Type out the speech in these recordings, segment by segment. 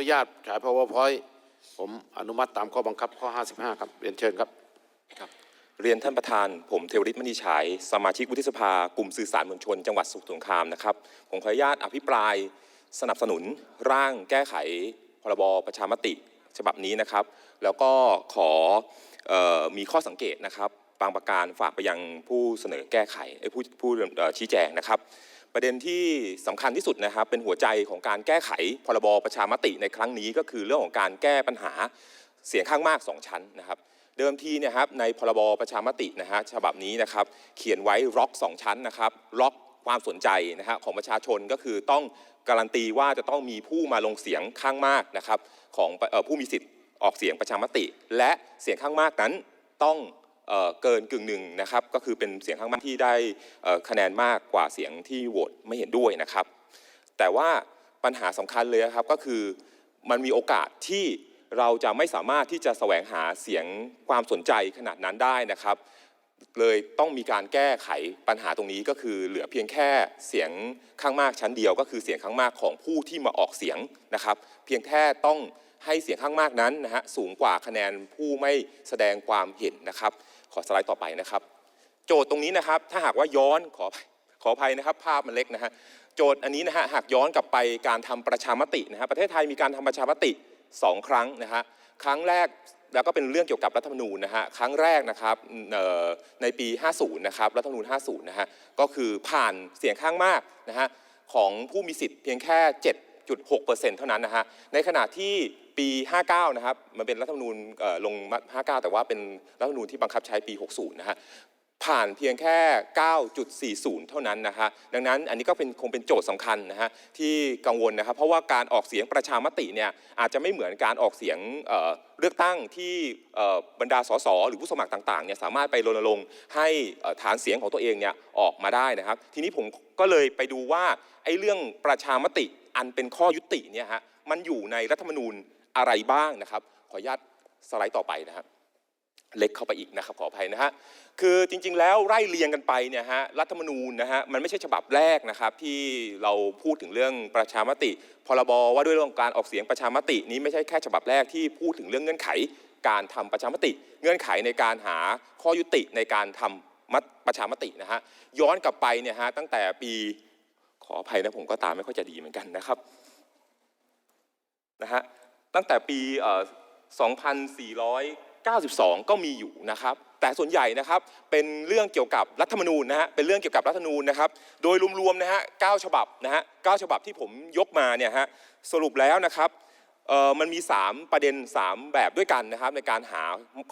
นุญาตฉาย powerpoint ผมอนุมัติตามข้อบังคับข้อ 55 ครับเรียนเชิญครับเรียนท่านประธาน ผมเทวริตมณีฉาย สมาชิกวุฒิสภากลุ่มสื่อสารมวลชน จังหวัดสมุทรสงครามนะครับ ผมขออนุญาตอภิปรายสนับสนุนร่างแก้ไขพรบประชามติฉบับนี้นะครับ แล้วก็ขอออมีข้อสังเกตนะครับ บางประการฝากไปยังผู้เสนอแก้ไขผู้ผู้ชี้แจงนะครับ ประเด็นที่สำคัญที่สุดนะครับ เป็นหัวใจของการแก้ไขพรบประชามติในครั้งนี้ก็คือเรื่องของการแก้ปัญหาเสียงข้างมากสองชั้นนะครับ เดิมทีเนี่ยครับในพรบประชามตินะฮะฉบับนี้นะครับ เขียนไว้ล็อกสองชั้นนะครับล็อกความสนใจนะฮะของประชาชนก็คือต้องการันตีว่าจะต้องมีผู้มาลงเสียงข้างมากนะครับของออผู้มีสิทธิ์ออกเสียงประชามติ และเสียงข้างมากนั้นต้อง เกินกึ่งหนึ่งนะครับก็คือเป็นเสียงข้างมากที่ได้คะแนนมากกว่าเสียงที่โหวตไม่เห็นด้วยนะครับ แต่ว่าปัญหาสำคัญเลยนะครับก็คือมันมีโอกาสที่เราจะไม่สามารถที่จะแสวงหาเสียงความสนใจขนาดนั้นได้นะครับ เลยต้องมีการแก้ไขปัญหาตรงนี้ก็คือเหลือเพียงแค่เสียงข้างมากชั้นเดียว ก็คือเสียงข้างมากของผู้ที่มาออกเสียงนะครับ เพียงแค่ต้องให้เสียงข้างมากนั้นนะฮะสูงกว่าคะแนนผู้ไม่แสดงความเห็นนะครับ ขอสไลด์ต่อไปนะครับ โจทย์ตรงนี้นะครับ ถ้าหากว่าย้อนขอขออภัยนะครับ ภาพมันเล็กนะฮะโจทย์อันนี้นะฮะหากย้อนกลับไปการทำประชามตินะฮะประเทศไทยมีการทำประชามติสองครั้งนะฮะครั้งแรกแล้วก็เป็นเรื่องเกี่ยวกับรัฐธรรมนูญนะฮะครั้งแรกนะครับในปี 50 นะครับรัฐธรรมนูญ 50 นะฮะก็คือผ่านเสียงข้างมากนะฮะของผู้มีสิทธิ์เพียงแค่ 7.6%เท่านั้นนะฮะในขณะที่ ปี 59 นะครับ มันเป็นรัฐธรรมนูญลงมา59 แต่ว่าเป็นรัฐธรรมนูญที่บังคับใช้ปี 60 นะฮะ ผ่านเพียงแค่ 9.40 เท่านั้นนะฮะ ดังนั้นอันนี้ก็เป็นคงเป็นโจทย์สำคัญนะฮะที่กังวลนะครับ เพราะว่าการออกเสียงประชามติเนี่ยอาจจะไม่เหมือนการออกเสียงเเลือกตั้งที่บรรดาสสหรือผู้สมัครต่างๆเนี่ยสามารถไปรณรงค์ให้ฐานเสียงของตัวเองเนี่ยออกมาได้นะครับ ทีนี้ผมก็เลยไปดูว่าไอ้เรื่องประชามติอันเป็นข้อยุติเนี่ยฮะมันอยู่ในรัฐธรรมนูญ อะไรบ้างนะครับ ขออนุญาตสไลด์ต่อไปนะครับเล็กเข้าไปอีกนะครับขออภัยนะฮะคือจริง ๆ แล้วไล่เรียงกันไปเนี่ยฮะรัฐธรรมนูญนะฮะมันไม่ใช่ฉบับแรกนะครับที่เราพูดถึงเรื่องประชามติพรบว่าด้วยเรื่องการออกเสียงประชามติ นี้ไม่ใช่แค่ฉบับแรกที่พูดถึงเรื่องเงื่อนไข การทำประชามติ เงื่อนไขในการหาข้อยุติในการทำมัตประชามตินะฮะย้อนกลับไปเนี่ยฮะตั้งแต่ปีขออภัยนะผมก็ตามไม่ค่อยจะดีเหมือนกันนะครับนะฮะ ตั้งแต่ปีเอ่อ2492 ก็มีอยู่นะครับ แต่ส่วนใหญ่นะครับเป็นเรื่องเกี่ยวกับรัฐธรรมนูญนะฮะเป็นเรื่องเกี่ยวกับรัฐธรรมนูญนะครับ โดยรวมๆนะฮะ9ฉบับนะฮะ9ฉบับที่ผมยกมาเนี่ยฮะสรุปแล้วนะครับมันมี 3 ประเด็น 3 แบบด้วยกันนะครับ ในการหา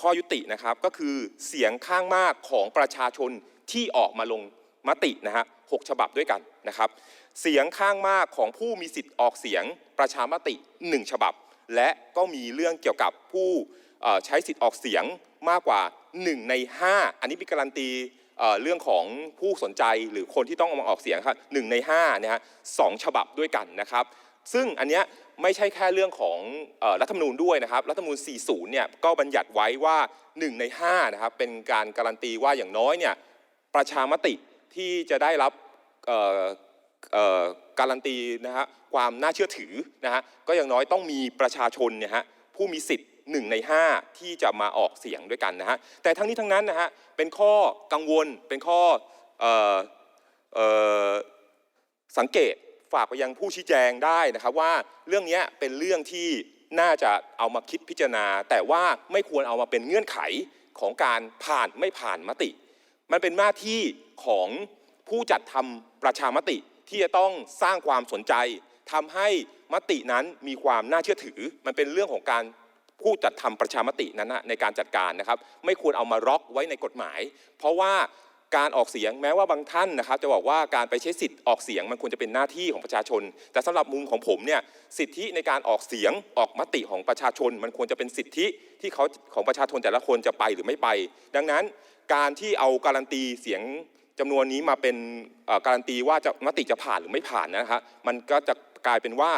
ข้อยุตินะครับ ก็คือเสียงข้างมากของประชาชนที่ออกมาลงมตินะฮะหกฉบับด้วยกันนะครับ เสียงข้างมากของผู้มีสิทธิ์ออกเสียงประชามติ 1 ฉบับ และก็มีเรื่องเกี่ยวกับผู้ใช้สิทธิ์ออกเสียงมากกว่า 1 ใน 5 อันนี้เป็นการันตีเรื่องของผู้สนใจหรือคนที่ต้องเอามาออกเสียงครับหนึ่งใน5นะฮะสองฉบับด้วยกันนะครับ ซึ่งอันเนี้ยไม่ใช่แค่เรื่องของอรัฐธรรมนูญด้วยนะครับ รัฐธรรมนูญ 40 เนี่ยก็บัญญัติไว้ว่า 1 ใน5นะครับเป็นการการันตีว่าอย่างน้อยเนี่ยประชามติที่จะได้รับ การันตีนะฮะความน่าเชื่อถือนะฮะก็อย่างน้อยต้องมีประชาชนเนี่ยฮะผู้มีสิทธิ์หนึ่งใน 5 ที่จะมาออกเสียงด้วยกันนะฮะแต่ทั้งนี้ทั้งนั้นนะฮะเป็นข้อกังวลเป็นข้ออสังเกตฝากไปยังผู้ชี้แจงได้นะครับว่าเรื่องนี้เป็นเรื่องที่น่าจะเอามาคิดพิจารณา แต่ว่าไม่ควรเอามาเป็นเงื่อนไขของการผ่านไม่ผ่านมติ มันเป็นหน้าที่ของผู้จัดทำประชามติ ที่จะต้องสร้างความสนใจทำให้มตินั้นมีความน่าเชื่อถือ มันเป็นเรื่องของการผู้จัดทำประชามตินั้นในการจัดการนะครับ ไม่ควรเอามาล็อกไว้ในกฎหมาย เพราะว่าการออกเสียงแม้ว่าบางท่านนะครับ จะบอกว่าการไปใช้สิทธิ์ออกเสียงมันควรจะเป็นหน้าที่ของประชาชน แต่สำหรับมุมของผมเนี่ยสิทธิในการออกเสียงออกมติของประชาชน มันควรจะเป็นสิทธิที่เขาของประชาชนแต่ละคนจะไปหรือไม่ไป ดังนั้นการที่เอาการันตีเสียง จำนวนนี้มาเป็นการันตีว่าจะมติจะผ่านหรือไม่ผ่านนะฮะมันก็จะกลายเป็นว่า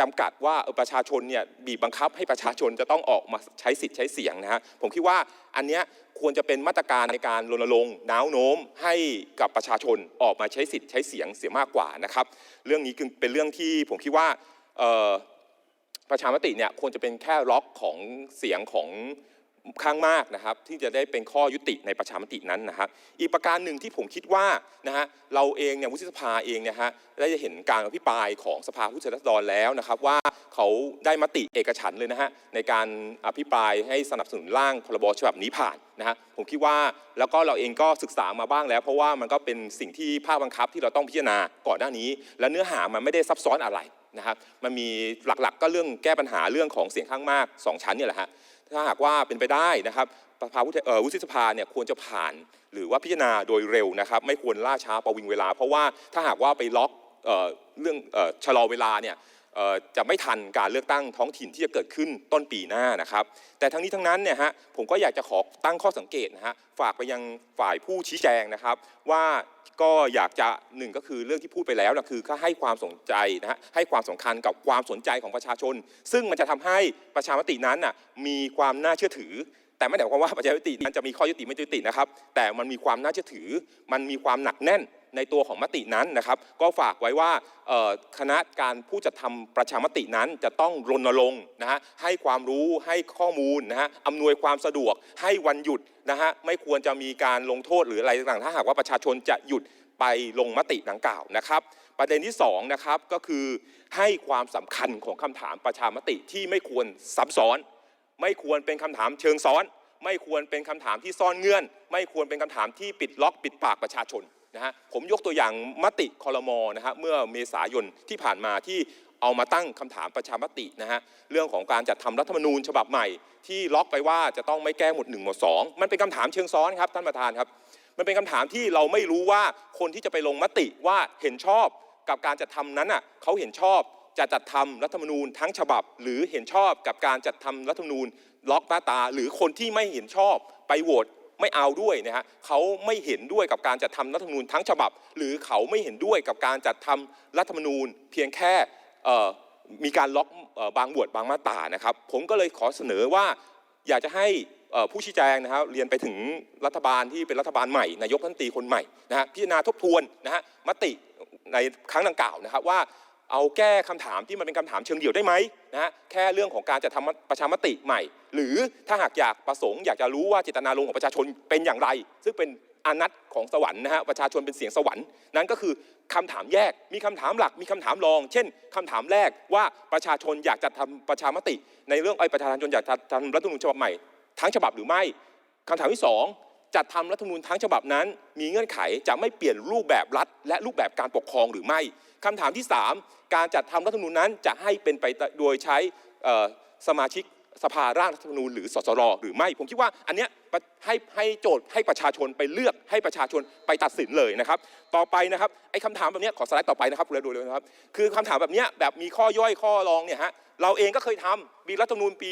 จำกัดว่าประชาชนเนี่ยบีบบังคับให้ประชาชนจะต้องออกมาใช้สิทธิ์ใช้เสียงนะฮะผมคิดว่าอันเนี้ยควรจะเป็นมาตรการในการรณรงค์น้าวโน้มให้กับประชาชนออกมาใช้สิทธิ์ใช้เสียงเสียมากกว่านะครับเรื่องนี้คือเป็นเรื่องที่ผมคิดว่าประชามติเนี่ยควรจะเป็นแค่ล็อกของเสียงของ ข้างมากนะครับที่จะได้เป็นข้อยุติในประชามตินั้นนะครับอีกประการหนึ่งที่ผมคิดว่านะฮะเราเองเนี่ยวุฒิสภาเองเนี่ยฮะได้จะเห็นการอภิปรายของสภาผู้แทนราษฎรแล้วนะครับว่าเขาได้มติเอกฉันเลยนะฮะในการอภิปรายให้สนับสนุนร่างพรบฉบับนี้ผ่านนะฮะผมคิดว่าแล้วก็เราเองก็ศึกษามาบ้างแล้ว เพราะว่ามันก็เป็นสิ่งที่ภาคบังคับที่เราต้องพิจารณาก่อนหน้านี้ และเนื้อหามันไม่ได้ซับซ้อนอะไร นะครับมันมีหลักๆ ก็เรื่องแก้ปัญหาเรื่องของเสียงข้างมากสองชั้นเนี่ยแหละฮะถ้าหากว่าเป็นไปได้นะครับประภาวุฒิเอ่อวุฒิสภาเนี่ยควรจะผ่านหรือว่าพิจารณาโดยเร็วนะครับ ไม่ควรล่าช้าประวิงเวลา เพราะว่าถ้าหากว่าไปล็อกเออเรื่องออชะลอเวลาเนี่ย จะไม่ทันการเลือกตั้งท้องถิ่นที่จะเกิดขึ้นต้นปีหน้านะครับ แต่ทั้งนี้ทั้งนั้นเนี่ยฮะผมก็อยากจะขอตั้งข้อสังเกตนะฮะฝากไปยังฝ่ายผู้ชี้แจงนะครับ ว่าก็อยากจะหนึ่งก็คือเรื่องที่พูดไปแล้วนะคือก็ให้ความสนใจนะฮะให้ความสำคัญกับความสนใจของประชาชน ซึ่งมันจะทำให้ประชามตินั้นน่ะมีความน่าเชื่อถือ แต่ไม่ได้หมายความว่าประชามตินั้นจะมีข้อยุติไม่ยุตินะครับ แต่มันมีความน่าเชื่อถือ มันมีความหนักแน่น ในตัวของมตินั้นนะครับ ก็ฝากไว้ว่าคณะการผู้จัดทำประชามตินั้นจะต้องรณรงค์นะฮะให้ความรู้ให้ข้อมูลนะฮะอำนวยความสะดวกให้วันหยุดนะฮะไม่ควรจะมีการลงโทษหรืออะไรต่างๆถ้าหากว่าประชาชนจะหยุดไปลงมติดังกล่าวนะครับ ประเด็นที่สองนะครับก็คือให้ความสำคัญของคำถามประชามติที่ไม่ควรซับซ้อน ไม่ควรเป็นคำถามเชิงซ้อน ไม่ควรเป็นคำถามที่ซ่อนเงื่อน ไม่ควรเป็นคำถามที่ปิดล็อก ปิดปากประชาชน นะฮะผมยกตัวอย่างมติคอรมอนะฮะเมื่อเมษายนที่ผ่านมาที่เอามาตั้งคำถามประชามตินะฮะเรื่องของการจัดทำรัฐธรรมนูญฉบับใหม่ ที่ล็อกไปว่าจะต้องไม่แก้หมวดหนึ่งหมวดสองมันเป็นคำถามเชิงซ้อนครับท่านประธานครับ มันเป็นคำถามที่เราไม่รู้ว่าคนที่จะไปลงมติว่าเห็นชอบกับการจัดทำนั้นอะเขาเห็นชอบจะจัดทำรัฐธรรมนูญทั้งฉบับ หรือเห็นชอบกับการจัดทำรัฐธรรมนูญล็อกมาตา หรือคนที่ไม่เห็นชอบไปโหวต ไม่เอาด้วยนะฮะเขาไม่เห็นด้วยกับการจัดทำรัฐธรรมนูญทั้งฉบับ หรือเขาไม่เห็นด้วยกับการจัดทำรัฐธรรมนูญ เพียงแค่มีการล็อกบางบวดบางมาตรานะครับ ผมก็เลยขอเสนอว่าอยากจะให้ผู้ชี้แจงนะครับเรียนไปถึงรัฐบาลที่เป็นรัฐบาลใหม่นายกรันตีคนใหม่นะฮะพิจารณาทบทวนนะฮะมติในครั้งดังกล่าวนะครับว่า เอาแก้คำถามที่มันเป็นคำถามเชิงเดี่ยวได้ไหมนะฮะแค่เรื่องของการจะทำประชามติใหม่ หรือถ้าหากอยากประสงค์อยากจะรู้ว่าเจตนารมณ์ของประชาชนเป็นอย่างไร ซึ่งเป็นอานัตของสวรรค์นะฮะประชาชนเป็นเสียงสวรรค์นั่นก็คือคำถามแยกมีคำถามหลักมีคำถามรอง เช่นคำถามแรกว่าประชาชนอยากจะทำประชามติ ในเรื่องไอ้ประชาชนอยากจะทำรัฐธรรมนูญฉบับใหม่ ทั้งฉบับหรือไม่คำถามที่สองจัดทำรัฐธรรมนูญทั้งฉบับนั้น มีเงื่อนไขจะไม่เปลี่ยนรูปแบบรัฐ และรูปแบบการปกครองหรือไม่คำถามที่สามการจัดทำรัฐธรรมนูญนั้นจะให้เป็นไปโดยใช้สมาชิกสภาร่างรัฐธรรมนูญหรือสสรหรือไม่ ผมคิดว่าอันเนี้ยให้ให้โจทย์ให้ประชาชนไปเลือกให้ประชาชนไปตัดสินเลยนะครับ ต่อไปนะครับไอ้คำถามแบบเนี้ยขอสไลด์ต่อไปนะครับเร็วๆเลยนะครับ คือคำถามแบบเนี้ยแบบมีข้อย่อยข้อรองเนี่ยฮะ เราเองก็เคยทำมีรัฐธรรมนูญปี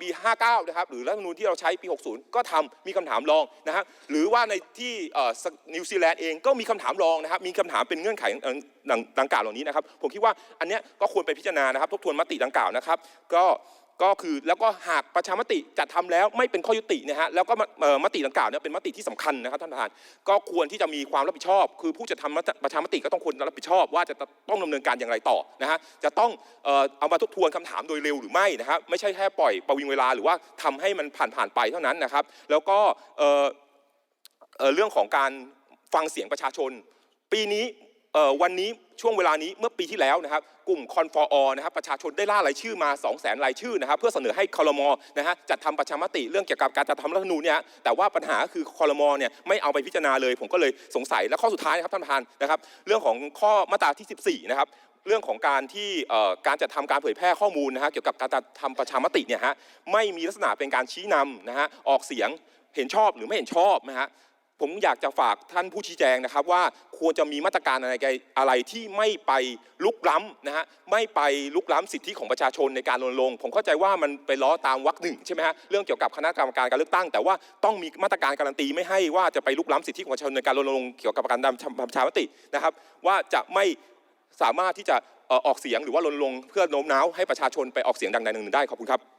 ปี 59 นะครับ หรือรัฐธรรมนูญที่เราใช้ปี 60 ก็ทำมีคำถามรองนะฮะหรือว่าในที่นิวซีแลนด์เองก็มีคำถามรองนะครับ มีคำถามเป็นเงื่อนไขเอ่อดังดังกล่าวเหล่านี้นะครับ ผมคิดว่าอันเนี้ยก็ควรไปพิจารณานะครับ ทบทวนมติดังกล่าวนะครับ ก็ ก็คือแล้วก็หากประชามติจัดทำแล้วไม่เป็นข้อยุตินะฮะแล้วก็มติดังกล่าวเนี่ยเป็นมติที่สำคัญนะครับท่านประธานก็ควรที่จะมีความรับผิดชอบ คือผู้จะทำประชามติก็ต้องควรรับผิดชอบ ว่าจะต้องดำเนินการอย่างไรต่อนะฮะจะต้องเอามาทบทวนคำถามโดยเร็วหรือไม่นะครับไม่ใช่แค่ปล่อยประวิงเวลาหรือว่าทำให้มันผ่านผ่านไปเท่านั้นนะครับ แล้วก็เรื่องของการฟังเสียงประชาชน ปีนี้วันนี้ ช่วงเวลานี้เมื่อปีที่แล้วนะครับกลุ่มคอนฟอร์นะครับประชาชนได้ล่ารายชื่อมา 2 0 0แสนรายชื่อนะครับเพื่อเสนอให้คอรมอนะฮะจัดทำประชามติเรื่องเกี่ยวกับการจัดทำรัฐธรรมนูญเนี่ยแต่ว่าปัญหาคือคอรมอเนี่ยไม่เอาไปพิจารณาเลย ผมก็เลยสงสัยและข้อสุดท้ายนะครับท่านประธานนะครับเรื่องของข้อมาตราที่ 14 นะครับเรื่องของการที่การจัดทำการเผยแพร่ข้อมูลนะฮะเกี่ยวกับการจัดทำประชามติเนี่ยฮะไม่มีลักษณะเป็นการชี้นำนะฮะออกเสียงเห็นชอบหรือไม่เห็นชอบนะฮะ ผมอยากจะฝากท่านผู้ชี้แจงนะครับ ว่าควรจะมีมาตรการอะไรอะไรที่ไม่ไปลุกล้ำนะฮะไม่ไปลุกล้ำสิทธิของประชาชนในการรณรงค์ผมเข้าใจว่ามันไปล้อตามวรรคหนึ่งใช่ไหมฮะเรื่องเกี่ยวกับคณะกรรมการการเลือกตั้ง แต่ว่าต้องมีมาตรการการันตีไม่ให้ว่าจะไปลุกล้ำสิทธิของประชาชนในการรณรงค์เกี่ยวกับการทำประชามตินะครับ ว่าจะไม่สามารถที่จะออกเสียงหรือว่ารณรงค์เพื่อโน้มน้าวให้ประชาชนไปออกเสียงดังใดหนึ่งได้ขอบคุณครับ